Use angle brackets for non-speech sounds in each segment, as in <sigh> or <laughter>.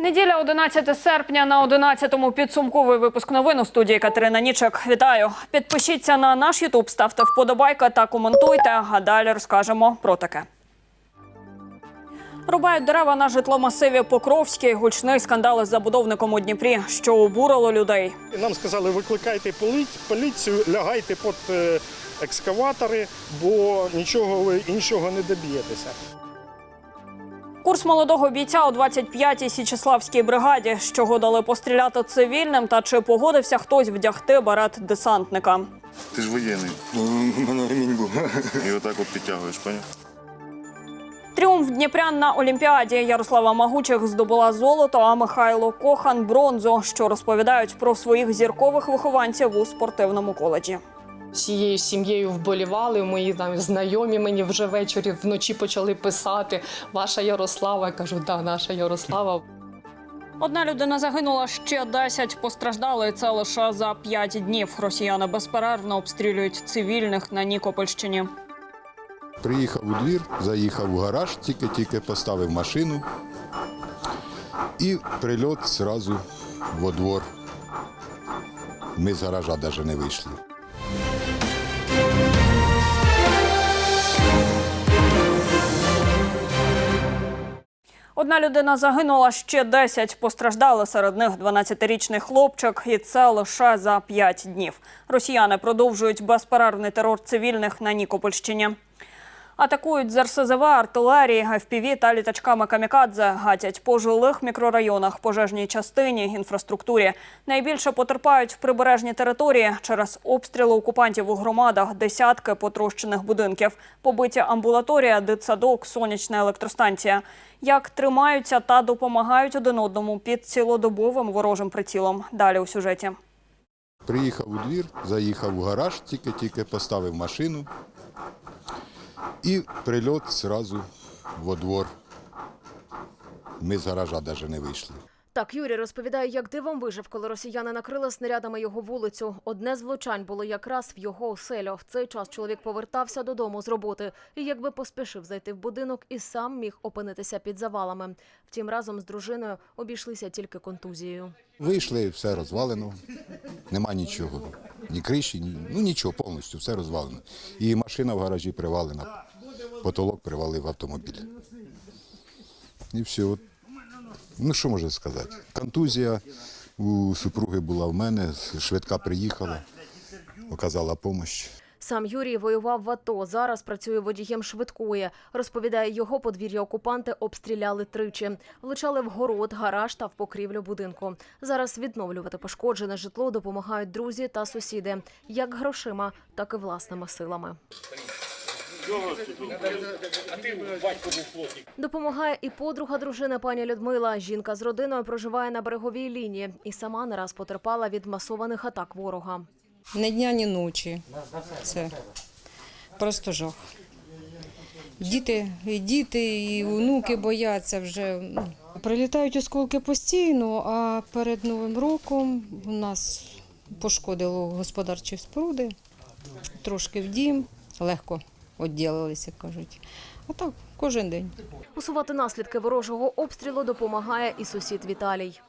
Неділя 11 серпня на 11-му підсумковий випуск новин у студії Катерина Нічик. Вітаю! Підпишіться на наш Ютуб, ставте вподобайка та коментуйте. А далі розкажемо про таке. Рубають дерева на житломасиві Покровський. Гучний скандал із забудовником у Дніпрі, що обурило людей. Нам сказали, викликайте поліцію, лягайте під е, екскаватори, бо нічого ви іншого не доб'єтеся. Курс молодого бійця у 25-й Січеславській бригаді, з чого дали постріляти цивільним, та чи погодився хтось вдягти барет десантника. Ти ж воєнний. Ну, мене ремінь був. І отак от підтягуєш, поняв? Тріумф Дніпрян на Олімпіаді Ярослава Магучих здобула золото, а Михайло Кохан бронзу, що розповідають про своїх зіркових вихованців у спортивному коледжі. Всією сім'єю вболівали. Мої там знайомі мені вже ввечері вночі почали писати. Ваша Ярослава. Я кажу, да, наша Ярослава. Одна людина загинула, ще 10 постраждали. і Це лише за 5 днів. Росіяни безперервно обстрілюють цивільних на Нікопольщині. Приїхав у двір, заїхав у гараж, тільки-тільки поставив машину і прильот зразу во двор. Ми з гаража навіть не вийшли. Одна людина загинула, ще 10 постраждали. Серед них 12-річний хлопчик, і це лише за 5 днів. Росіяни продовжують безперервний терор цивільних на Нікопольщині. Атакують з РСЗВ, артилерії, ФПВ та літачками камікадзе. Гатять по жилих мікрорайонах, пожежній частині, інфраструктурі. Найбільше потерпають прибережні території. Через обстріли окупантів у громадах десятки потрощених будинків. Побиті амбулаторія, дитсадок, сонячна електростанція. Як тримаються та допомагають один одному під цілодобовим ворожим прицілом. Далі у сюжеті. Приїхав у двір, заїхав у гараж, тільки-тільки поставив машину і прильот зразу во двор. Ми з гаража навіть не вийшли. Так, Юрій розповідає, як дивом вижив, коли росіяни накрили снарядами його вулицю. Одне з влучань було якраз в його оселю. В цей час чоловік повертався додому з роботи і якби поспішив зайти в будинок і сам міг опинитися під завалами. Втім, разом з дружиною обійшлися тільки контузією. Вийшли, все розвалено. Нема нічого. Ні криші, ні, ну нічого, повністю все розвалено. І машина в гаражі привалена, потолок привалив автомобіль. І все. Ну що можна сказати? Контузія у супруги була в мене, швидка приїхала, оказала допомогу. Сам Юрій воював в АТО. Зараз працює водієм швидкої. Розповідає, його подвір'я окупанти обстріляли тричі. Влучали в город, гараж та в покрівлю будинку. Зараз відновлювати пошкоджене житло допомагають друзі та сусіди, як грошима, так і власними силами. Допомагає і подруга дружини пані Людмила. Жінка з родиною проживає на береговій лінії і сама не раз потерпала від масованих атак ворога. Ні дня, ні ночі. Це просто жах. Діти, і діти, і онуки бояться вже. ну. Прилітають осколки постійно, а перед Новим роком у нас пошкодило господарчі споруди, трошки в дім, легко відділилися, кажуть. А так, кожен день. Усувати наслідки ворожого обстрілу допомагає і сусід Віталій.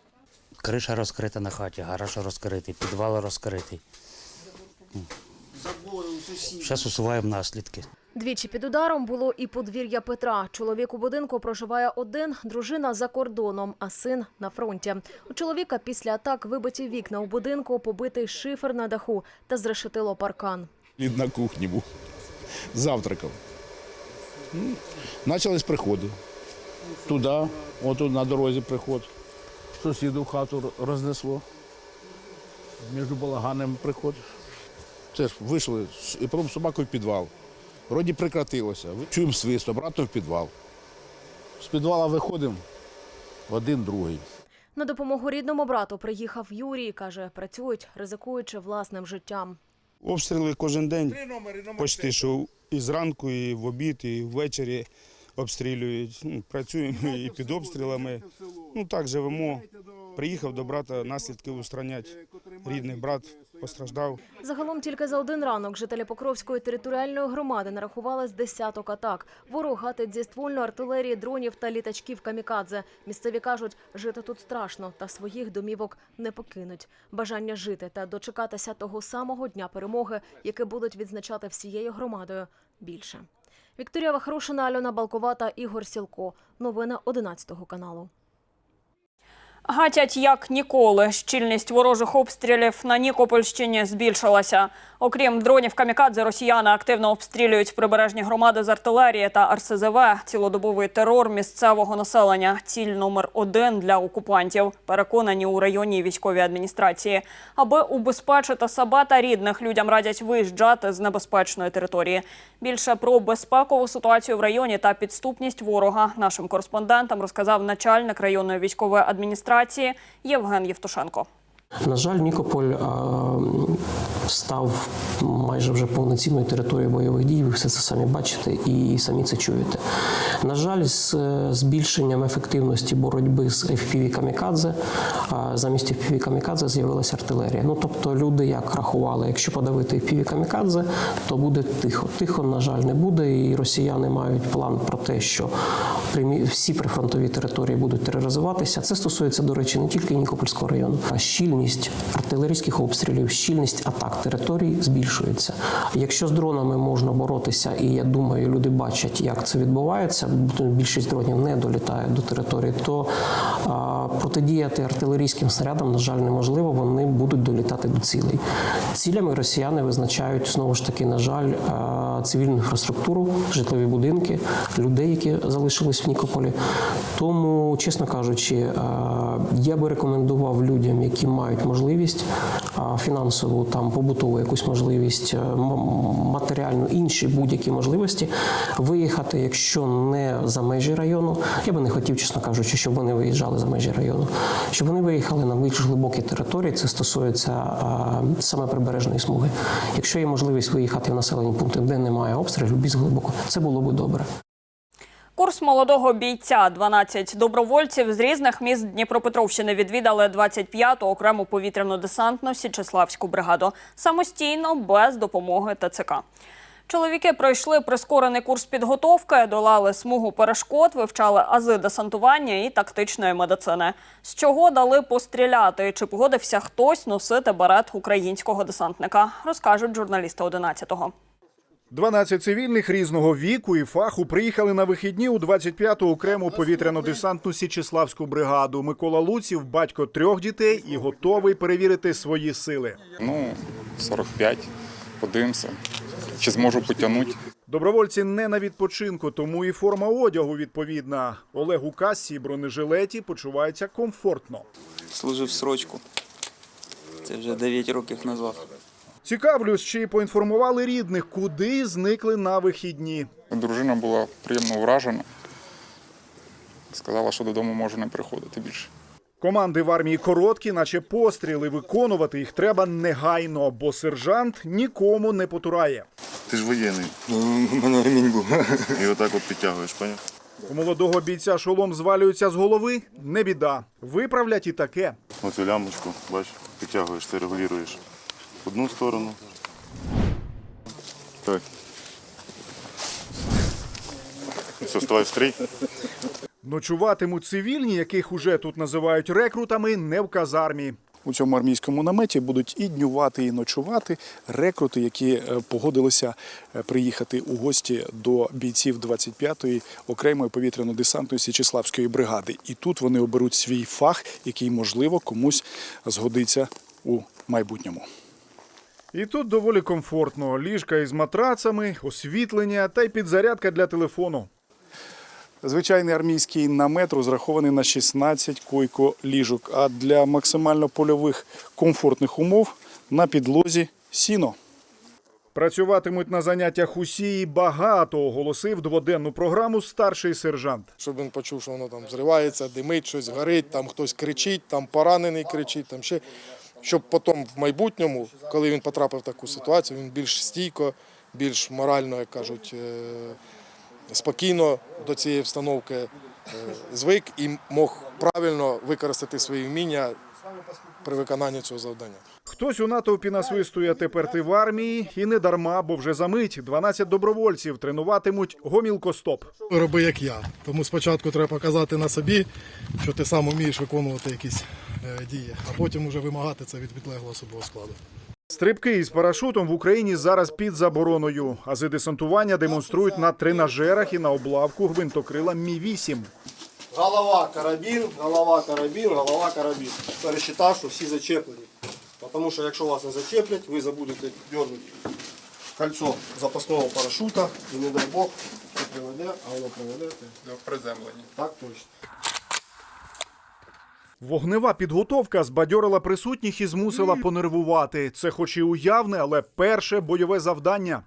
Криша розкрита на хаті, гараж розкритий, підвал розкритий. Зараз усуваємо наслідки. Двічі під ударом було і подвір'я Петра. Чоловік у будинку проживає один, дружина за кордоном, а син на фронті. У чоловіка після атак вибиті вікна у будинку, побитий шифер на даху та зрешетило паркан. Він на кухні був. Завтракав. Почались приходи. Туди, отут на дорозі приход. Сусіду хату рознесло. Між балаганами приход. Це ж вийшли і потім з собакою в підвал. Вроді прекратилося. Чуємо свист, обратно в підвал. З підвала виходимо один, другий. На допомогу рідному брату приїхав Юрій. каже, працюють, ризикуючи власним життям. Обстріли кожен день. Почти що і зранку, і в обід, і ввечері обстрілюють. Ну, Працюємо і під обстрілами. Ну так живемо. Приїхав до брата наслідки устранять. Рідний брат постраждав. Загалом тільки за один ранок жителі Покровської територіальної громади нарахували з десяток атак. Ворог гатить зі ствольної артилерії, дронів та літачків камікадзе. Місцеві кажуть, жити тут страшно та своїх домівок не покинуть. Бажання жити та дочекатися того самого дня перемоги, яке будуть відзначати всією громадою, більше. Вікторія Вахрушина, Альона Балковата, Ігор Сілко. Новини 11 каналу. Гатять як ніколи. Щільність ворожих обстрілів на Нікопольщині збільшилася. Окрім дронів камікадзе, росіяни активно обстрілюють прибережні громади з артилерії та РСЗВ. Цілодобовий терор місцевого населення. Ціль номер один для окупантів. Переконані у районній військовій адміністрації. Аби убезпечити себе та рідних, людям радять виїжджати з небезпечної території. Більше про безпекову ситуацію в районі та підступність ворога нашим кореспондентам розказав начальник районної військової адміністрації Євген Євтушенко. На жаль, Нікополь став майже вже повноцінною територією бойових дій. Ви все це самі бачите і самі це чуєте. На жаль, з е, збільшенням ефективності боротьби з FPV камікадзе замість FPV камікадзе з'явилася артилерія. Ну тобто люди як рахували, якщо подавити FPV камікадзе, то буде тихо. Тихо, на жаль, не буде, і росіяни мають план про те, що всі прифронтові території будуть тероризуватися. Це стосується, до речі, не тільки Нікопольського району, а щільність артилерійських обстрілів, щільність атак територій збільшується. Якщо з дронами можна боротися, і я думаю, люди бачать, як це відбувається. Більшість дронів не долітає до території, то протидіяти артилерійським снарядам, на жаль, неможливо. Вони будуть долітати до цілей. Цілями росіяни визначають знову ж таки, на жаль, цивільну інфраструктуру, житлові будинки, людей, які залишились в Нікополі. Тому, чесно кажучи, я би рекомендував людям, які мають можливість фінансову, там побутову якусь можливість, е, матеріальну, інші будь-які можливості виїхати, якщо не за межі району. Я би не хотів, чесно кажучи, щоб вони виїжджали за межі району, щоб вони виїхали на більш глибокі території. Це стосується саме прибережної смуги. Якщо є можливість виїхати в населені пункти, де немає обстрілів, більш глибоко, це було би добре. Курс молодого бійця 12 добровольців з різних міст Дніпропетровщини відвідали 25-ту окрему повітряно-десантну Січеславську бригаду самостійно без допомоги ТЦК. Чоловіки пройшли прискорений курс підготовки, долали смугу перешкод, вивчали ази десантування і тактичної медицини. З чого дали постріляти? Чи погодився хтось носити берет українського десантника? Розкажуть журналісти 11-го. 12 цивільних різного віку і фаху приїхали на вихідні у 25-ту окрему повітряно-десантну Січеславську бригаду. Микола Луців, батько трьох дітей, і готовий перевірити свої сили. Ну, 45. Подивимося, чи зможу потягнути. Добровольці не на відпочинку, тому і форма одягу відповідна. Олег у касі бронежилеті почувається комфортно. Служив срочку. Це вже 9 років назад. Цікавлюсь, чи поінформували рідних, куди зникли на вихідні. Дружина була приємно вражена. Сказала, що додому може не приходити більше. Команди в армії короткі, наче постріли. Виконувати їх треба негайно, бо сержант нікому не потурає. Ти ж воєнний. Мене ремінь був. І отак от підтягуєш, поняв? У молодого бійця шолом звалюється з голови. Не біда. Виправлять і таке. Оцю лямочку, бач, підтягуєш, ти регулюєш в одну сторону. Так. Все, ставай в стрій. Ночуватимуть цивільні, яких уже тут називають рекрутами, не в казармі. У цьому армійському наметі будуть і днювати, і ночувати рекрути, які е, погодилися е, приїхати у гості до бійців 25-ї окремої повітряно-десантної Січеславської бригади. І тут вони оберуть свій фах, який можливо комусь згодиться у майбутньому. І тут доволі комфортно. Ліжка із матрацами, освітлення та й підзарядка для телефону. Звичайний армійський намет розрахований на 16 койко-ліжок, а для максимально польових комфортних умов на підлозі сіно. Працюватимуть на заняттях усі і багато, оголосив дводенну програму старший сержант. щоб він почув, що воно там зривається, димить, щось горить, там хтось кричить, там поранений кричить, там ще. Щоб потім в майбутньому, коли він потрапив в таку ситуацію, він більш стійко, більш морально, як кажуть, е, спокійно до цієї встановки е, звик і мог правильно використати свої вміння при виконанні цього завдання. Хтось у натовпі насвистує тепер ти в армії, і не дарма, бо вже за мить 12 добровольців тренуватимуть гомілкостоп. Роби як я. Тому спочатку треба показати на собі, що ти сам вмієш виконувати якісь е, дії, а потім вже вимагати це від підлеглого особового складу. Стрибки із парашутом в Україні зараз під забороною. Ази десантування демонструють на тренажерах і на облавку гвинтокрила Мі-8. Голова карабін, голова карабін, голова карабін. Пересчитав, що всі зачеплені. Тому що якщо вас не зачеплять, ви забудете дернути кольцо запасного парашута і не дай Бог, не приведе, а воно приведе До приземлення. Так точно. Вогнева підготовка збадьорила присутніх і змусила понервувати. Це хоч і уявне, але перше бойове завдання.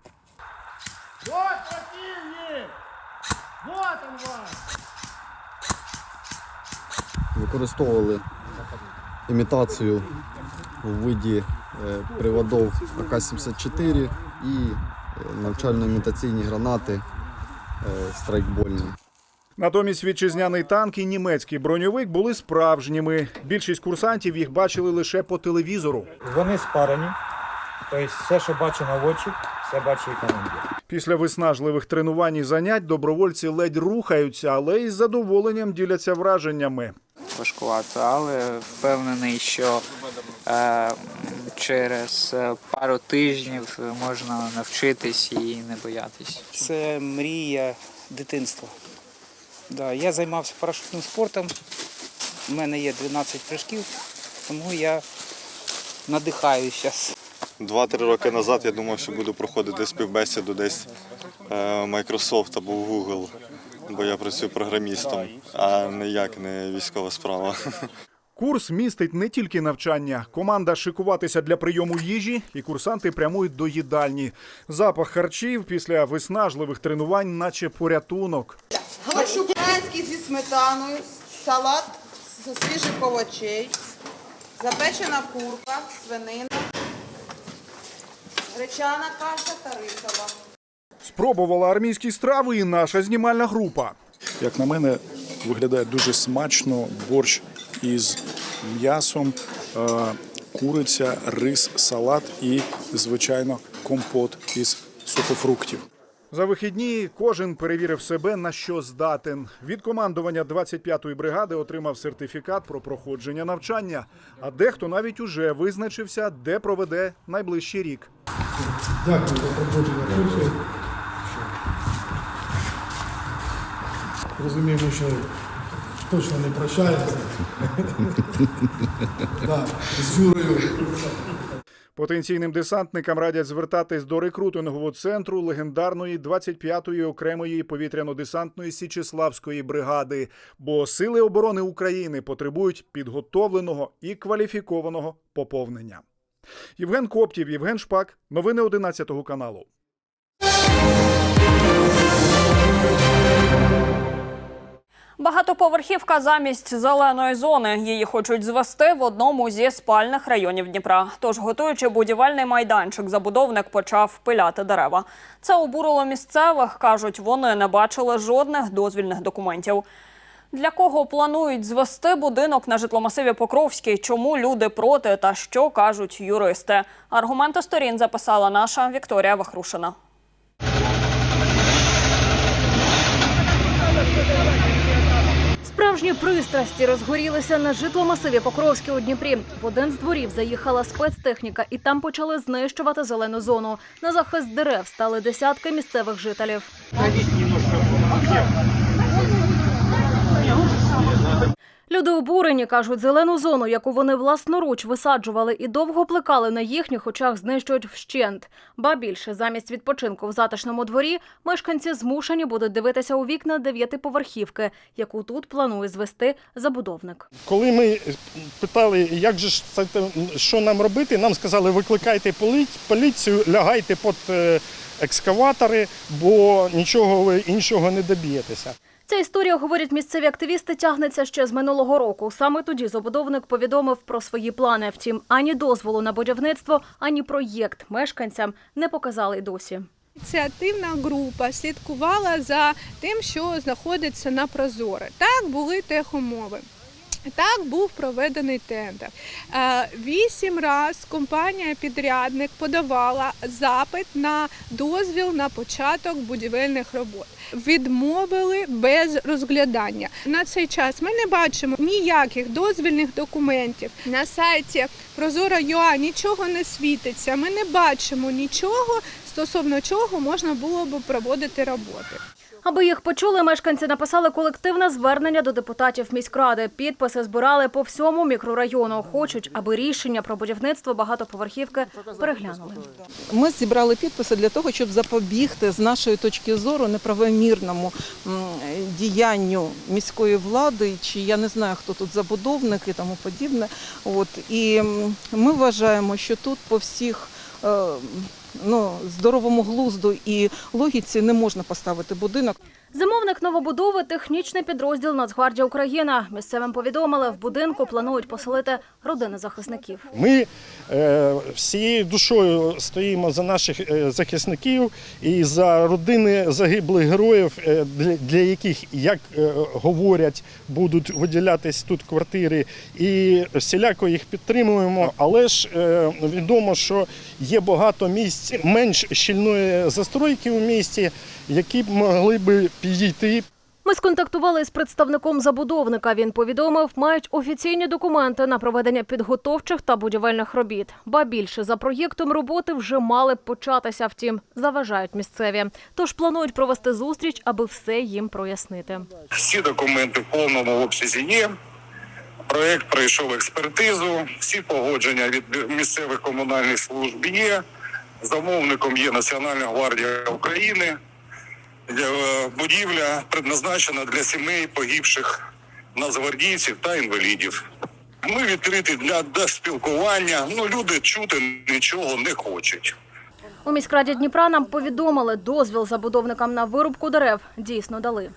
Вот противник! Вот он вас! використовували імітацію у виді е, приводів АК-74 і е, навчально-імітаційні гранати е, страйкбольні. Натомість вітчизняний танк і німецький броньовик були справжніми. Більшість курсантів їх бачили лише по телевізору. Вони спарені. Тобто все, що бачу на очі, все бачить і командир. Після виснажливих тренувань і занять добровольці ледь рухаються, але із задоволенням діляться враженнями. Важкувато, але впевнений, що е, через е, пару тижнів можна навчитись і не боятись. Це мрія дитинства. Да, я займався парашутним спортом. У мене є 12 прыжків, тому я надихаюся зараз. Два-три роки назад я думав, що буду проходити співбесіду десь е, Microsoft або Google, бо я працюю програмістом, а ніяк не військова справа. Курс містить не тільки навчання. Команда шикуватися для прийому їжі, і курсанти прямують до їдальні. Запах харчів після виснажливих тренувань, наче порятунок. Борщ зі сметаною, салат з свіжих овочей, запечена курка, свинина, гречана каша та рисова. Спробувала армійські страви і наша знімальна група. Як на мене, виглядає дуже смачно борщ із м'ясом, е, куриця, рис, салат і, звичайно, компот із сухофруктів. За вихідні кожен перевірив себе на що здатен. Від командування 25-ї бригади отримав сертифікат про проходження навчання. А дехто навіть уже визначився, де проведе найближчий рік. Дякую за проходження курсу. Розуміємо, що точно не прощаємося. <laughs> З Юрою. Потенційним десантникам радять звертатись до рекрутингового центру легендарної 25-ї окремої повітряно-десантної Січеславської бригади, бо сили оборони України потребують підготовленого і кваліфікованого поповнення. Євген Коптів, Євген Шпак, новини 11 каналу. Багатоповерхівка замість зеленої зони. Її хочуть звести в одному зі спальних районів Дніпра. Тож, готуючи будівельний майданчик, забудовник почав пиляти дерева. Це обурило місцевих. кажуть, вони не бачили жодних дозвільних документів. Для кого планують звести будинок на житломасиві Покровський? Чому люди проти та що кажуть юристи? Аргументи сторін записала наша Вікторія Вахрушина. Справжні пристрасті розгорілися на житломасиві Покровське у Дніпрі. В один з дворів заїхала спецтехніка, і там почали знищувати зелену зону. На захист дерев стали десятки місцевих жителів. Люди обурені кажуть, зелену зону, яку вони власноруч висаджували і довго плекали на їхніх очах, знищують вщент. Ба більше замість відпочинку в затишному дворі мешканці змушені будуть дивитися у вікна дев'ятиповерхівки, яку тут планує звести забудовник. Коли ми питали, як же це, що нам робити, нам сказали, викликайте поліцію, лягайте під е, екскаватори, бо нічого ви іншого не доб'єтеся. Ця історія, говорять місцеві активісти, тягнеться ще з минулого року. Саме тоді забудовник повідомив про свої плани. Втім, ані дозволу на будівництво, ані проєкт мешканцям не показали досі. Ініціативна група слідкувала за тим, що знаходиться на Прозоре. Так були техумови. Так був проведений тендер. Е, Вісім раз компанія-підрядник подавала запит на дозвіл на початок будівельних робот. Відмовили без розглядання. На цей час ми не бачимо ніяких дозвільних документів. На сайті Прозоро.ua нічого не світиться. Ми не бачимо нічого, стосовно чого можна було б проводити роботи. Аби їх почули, мешканці написали колективне звернення до депутатів міськради. Підписи збирали по всьому мікрорайону. Хочуть, аби рішення про будівництво багатоповерхівки переглянули. Ми зібрали підписи для того, щоб запобігти з нашої точки зору неправомірному діянню міської влади, чи я не знаю, хто тут забудовник і тому подібне. От і ми вважаємо, що тут по всіх. Ну, здоровому глузду і логіці не можна поставити будинок. Замовник новобудови технічний підрозділ Нацгвардія Україна. Місцевим повідомили, в будинку планують поселити родини захисників. Ми е, всією душою стоїмо за наших е, захисників і за родини загиблих героїв, е, для, яких, як говорять, будуть виділятись тут квартири, і всіляко їх підтримуємо. Але ж відомо, що є багато місць менш щільної застройки у місті, які б могли би підійти Ми сконтактували з представником забудовника. Він повідомив, мають офіційні документи на проведення підготовчих та будівельних робіт. Ба більше за проєктом роботи вже мали б початися. Втім, заважають місцеві. Тож планують провести зустріч, аби все їм прояснити. Всі документи в повному обсязі є. Проєкт пройшов експертизу, всі погодження від місцевих комунальних служб є. Замовником є Національна гвардія України. Е, Будівля предназначена для сімей погибших нацгвардійців та інвалідів. Ми відкриті для, для спілкування. Ну, люди чути нічого не хочуть. У міськраді Дніпра нам повідомили, дозвіл забудовникам на вирубку дерев дійсно дали.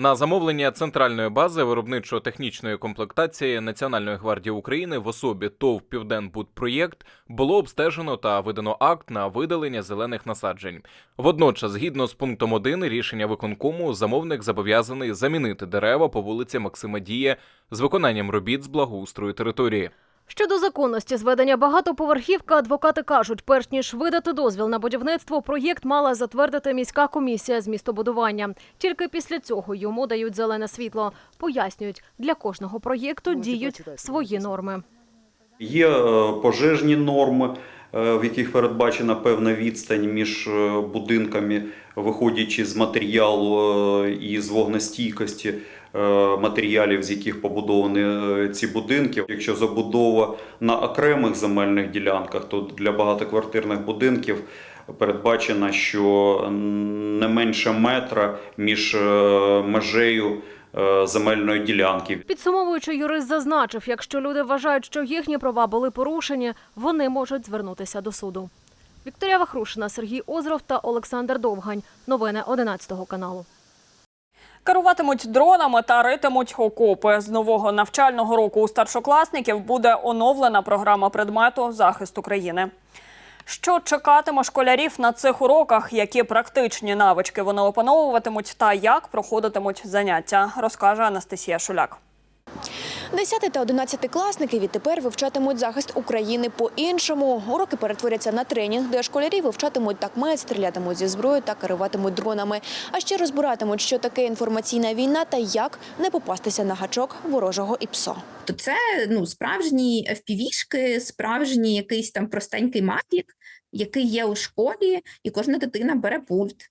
На замовлення центральної бази виробничо-технічної комплектації Національної гвардії України в особі ТОВ Південбудпроєкт було обстежено та видано акт на видалення зелених насаджень. Водночас, згідно з пунктом 1 рішення виконкому, замовник зобов'язаний замінити дерева по вулиці Максима Дія з виконанням робіт з благоустрою території. Щодо законності зведення багатоповерхівки, адвокати кажуть, перш ніж видати дозвіл на будівництво, проєкт мала затвердити міська комісія з містобудування. Тільки після цього йому дають зелене світло. Пояснюють, для кожного проєкту діють свої норми. Є е, пожежні норми, е, в яких передбачена певна відстань між е, будинками, виходячи з матеріалу і з вогнестійкості матеріалів, з яких побудовані е, ці будинки. Якщо забудова на окремих земельних ділянках, то для багатоквартирних будинків передбачено, що не менше метра між е, межею е, земельної ділянки. Підсумовуючи, юрист зазначив, якщо люди вважають, що їхні права були порушені, вони можуть звернутися до суду. Вікторія Вахрушина, Сергій Озров та Олександр Довгань. Новини 11 каналу. Керуватимуть дронами та ритимуть окопи. З нового навчального року у старшокласників буде оновлена програма предмету захист України. Що чекатиме школярів на цих уроках, які практичні навички вони опановуватимуть та як проходитимуть заняття, розкаже Анастасія Шуляк. 10 та 11 класники відтепер вивчатимуть захист України по-іншому. Уроки перетворяться на тренінг, де школярі вивчатимуть такмет, стрілятимуть зі зброї та керуватимуть дронами. А ще розбиратимуть, що таке інформаційна війна та як не попастися на гачок ворожого ІПСО. То це ну справжні FPV-шки, справжній якийсь там простенький матік, який є у школі, і кожна дитина бере пульт,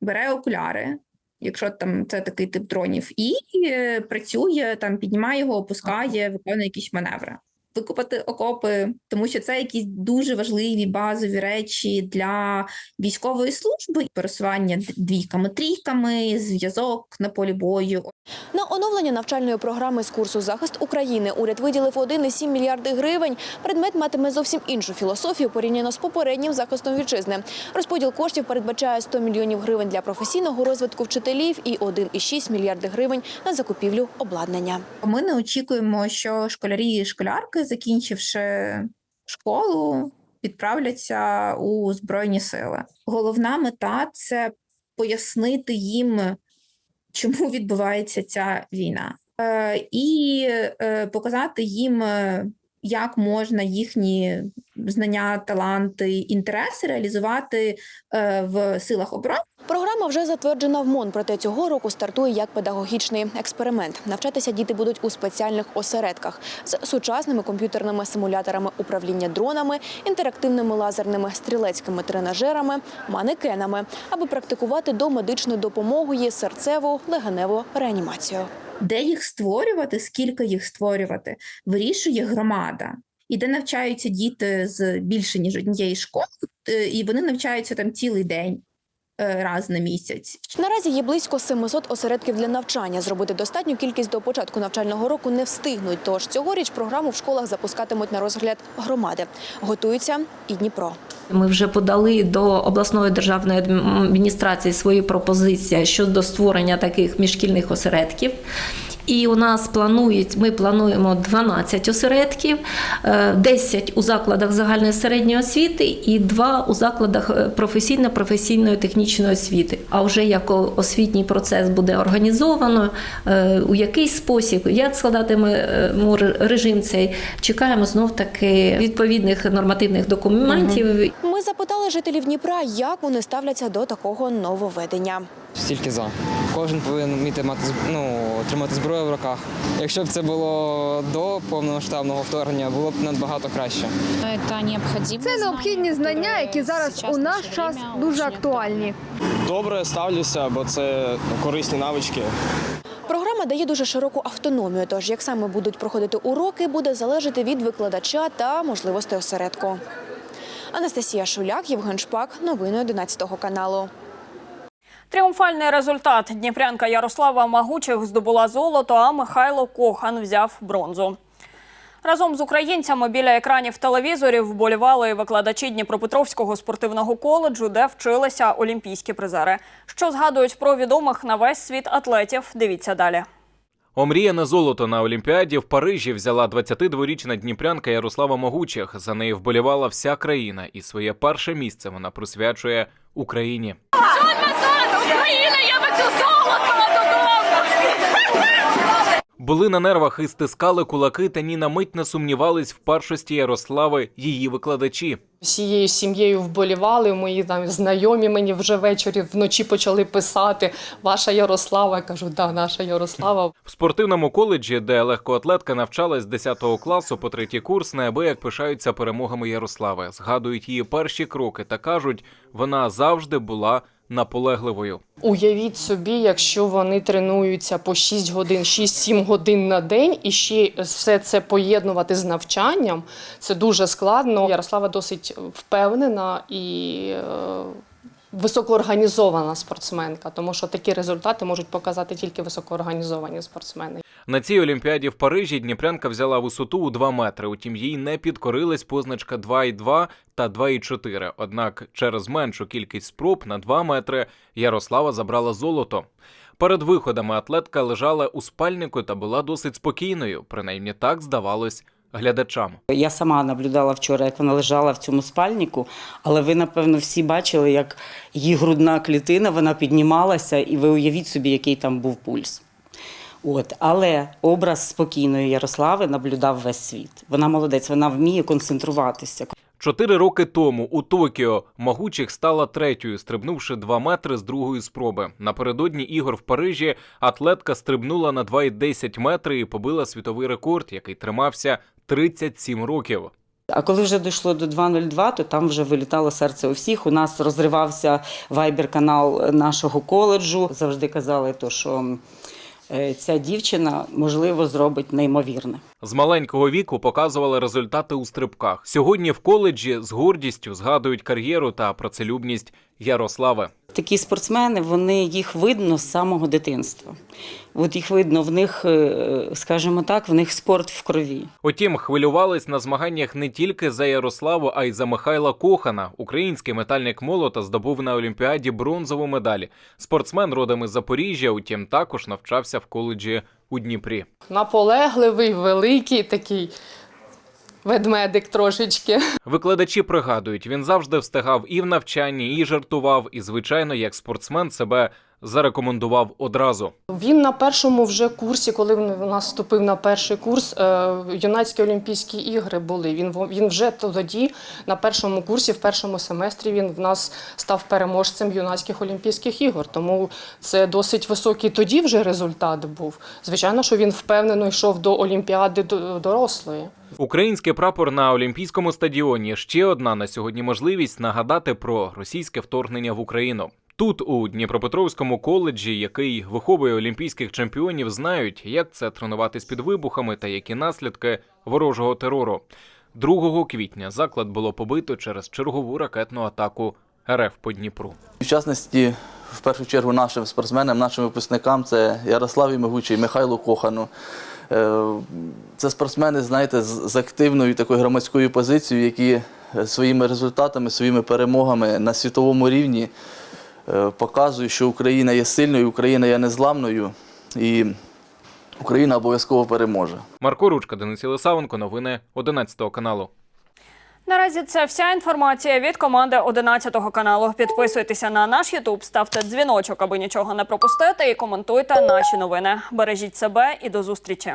бере окуляри, якщо там це такий тип дронів, і е, працює там, піднімає його, опускає, виконує якісь маневри. Викопати окопи, тому що це якісь дуже важливі базові речі для військової служби, пересування двійками, трійками, зв'язок на полі бою. На оновлення навчальної програми з курсу захист України уряд виділив 1,7 мільярди гривень. Предмет матиме зовсім іншу філософію порівняно з попереднім захистом вітчизни. Розподіл коштів передбачає 100 мільйонів гривень для професійного розвитку вчителів і 1,6 мільярди гривень на закупівлю обладнання. Ми не очікуємо, що школярі і школярки, закінчивши школу, відправляться у Збройні Сили. Головна мета це пояснити їм, чому відбувається ця війна, е, і е, показати їм, е, як можна їхні знання, таланти, інтереси реалізувати в силах оборони. Програма вже затверджена в МОН, проте цього року стартує як педагогічний експеримент. Навчатися діти будуть у спеціальних осередках з сучасними комп'ютерними симуляторами управління дронами, інтерактивними лазерними стрілецькими тренажерами, манекенами, аби практикувати до медичної допомоги серцеву легеневу реанімацію. Де їх створювати, скільки їх створювати, вирішує громада. І де навчаються діти з більше ніж однієї школи, е, і вони навчаються там цілий день раз на місяць. Наразі є близько 700 осередків для навчання. Зробити достатню кількість до початку навчального року не встигнуть. Тож цьогоріч програму в школах запускатимуть на розгляд громади. Готуються і Дніпро. Ми вже подали до обласної державної адміністрації свої пропозиції щодо створення таких міжшкільних осередків. І у нас планують, ми плануємо 12 осередків, е, 10 у закладах загальної середньої освіти і 2 у закладах е, професійно-професійної технічної освіти. А вже як освітній процес буде організовано, е, у який спосіб, як складатиме е, режим цей, чекаємо знов таки відповідних нормативних документів. Ми запитали жителів Дніпра, як вони ставляться до такого нововведення. Тільки за. Кожен повинен вміти мати ну, тримати зброю в руках. Якщо б це було до повномасштабного вторгнення, було б набагато краще. Це необхідні знання, які зараз у наш час дуже актуальні. Добре ставлюся, бо це корисні навички. Програма дає дуже широку автономію, тож як саме будуть проходити уроки, буде залежати від викладача та можливостей осередку. Анастасія Шуляк, Євген Шпак, новини 11 каналу. Тріумфальний результат. Дніпрянка Ярослава Магучих здобула золото, а Михайло Кохан взяв бронзу. Разом з українцями біля екранів телевізорів вболівали викладачі Дніпропетровського спортивного коледжу, де вчилися олімпійські призери. Що згадують про відомих на весь світ атлетів? Дивіться далі. Омріяне золото на Олімпіаді в Парижі взяла 22-річна дніпрянка Ярослава Могучих. За неї вболівала вся країна, і своє перше місце вона присвячує Україні. Україна, я би цю додому! Були на нервах і стискали кулаки, та ні на мить не сумнівались в першості Ярослави її викладачі. Всією сім'єю вболівали. Мої там знайомі мені вже ввечері вночі почали писати Ваша Ярослава. Я кажу, да, наша Ярослава. В спортивному коледжі, де легкоатлетка навчалась з 10 класу по третій курс, неабияк пишаються перемогами Ярослави. Згадують її перші кроки та кажуть, вона завжди була наполегливою. Уявіть собі, якщо вони тренуються по 6 годин, 6-7 годин на день, і ще все це поєднувати з навчанням, це дуже складно. Ярослава досить впевнена і е, високоорганізована спортсменка, тому що такі результати можуть показати тільки високоорганізовані спортсмени. На цій олімпіаді в Парижі дніпрянка взяла висоту у 2 метри. Утім, їй не підкорилась позначка 2,2 та 2,4. Однак через меншу кількість спроб на 2 метри Ярослава забрала золото. Перед виходами атлетка лежала у спальнику та була досить спокійною. Принаймні так здавалось глядачам. Я сама наблюдала вчора, як вона лежала в цьому спальнику, але ви, напевно, всі бачили, як її грудна клітина вона піднімалася, і ви уявіть собі, який там був пульс. От, але образ спокійної Ярослави наблюдав весь світ. Вона молодець, вона вміє концентруватися. Чотири роки тому у Токіо Магучих стала третьою, стрибнувши 2 метри з другої спроби. Напередодні ігор в Парижі атлетка стрибнула на 2,10 метри і побила світовий рекорд, який тримався 37 років. А коли вже дійшло до 2.02, то там вже вилітало серце у всіх. У нас розривався вайбер-канал нашого коледжу. Завжди казали, то, що ця дівчина можливо зробить неймовірне. З маленького віку показували результати у стрибках. Сьогодні в коледжі з гордістю згадують кар'єру та працелюбність Ярослави. Такі спортсмени, вони їх видно з самого дитинства. От їх видно, в них, е, скажімо так, в них спорт в крові. Утім, хвилювались на змаганнях не тільки за Ярославу, а й за Михайла Кохана. Український метальник молота здобув на Олімпіаді бронзову медаль. Спортсмен родом із Запоріжжя, утім, також навчався в коледжі у Дніпрі. Наполегливий, великий такий. Ведмедик трошечки. Викладачі пригадують, він завжди встигав і в навчанні, і жартував, і звичайно, як спортсмен себе зарекомендував одразу. Він на першому вже курсі, коли він у нас вступив на перший курс, е, юнацькі олімпійські ігри були. Він він вже тоді на першому курсі, в першому семестрі, він в нас став переможцем юнацьких олімпійських ігор. Тому це досить високий тоді вже результат був. Звичайно, що він впевнено йшов до олімпіади до- дорослої. Український прапор на Олімпійському стадіоні ще одна на сьогодні можливість нагадати про російське вторгнення в Україну. Тут, у Дніпропетровському коледжі, який виховує олімпійських чемпіонів, знають, як це тренуватись під вибухами та які наслідки ворожого терору. 2 квітня заклад було побито через чергову ракетну атаку РФ по Дніпру. В в першу чергу, нашим спортсменам, нашим випускникам це Ярославі Мигучий, Михайлу Кохану. Е, Це спортсмени, знаєте, з активною такою громадською позицією, які своїми результатами, своїми перемогами на світовому рівні е, показують, що Україна є сильною, Україна є незламною і Україна обов'язково переможе. Марко Ручка, Денис Єлисавенко, новини 11 каналу. Наразі це вся інформація від команди 11 каналу. Підписуйтеся на наш Ютуб, ставте дзвіночок, аби нічого не пропустити, і коментуйте наші новини. Бережіть себе і до зустрічі.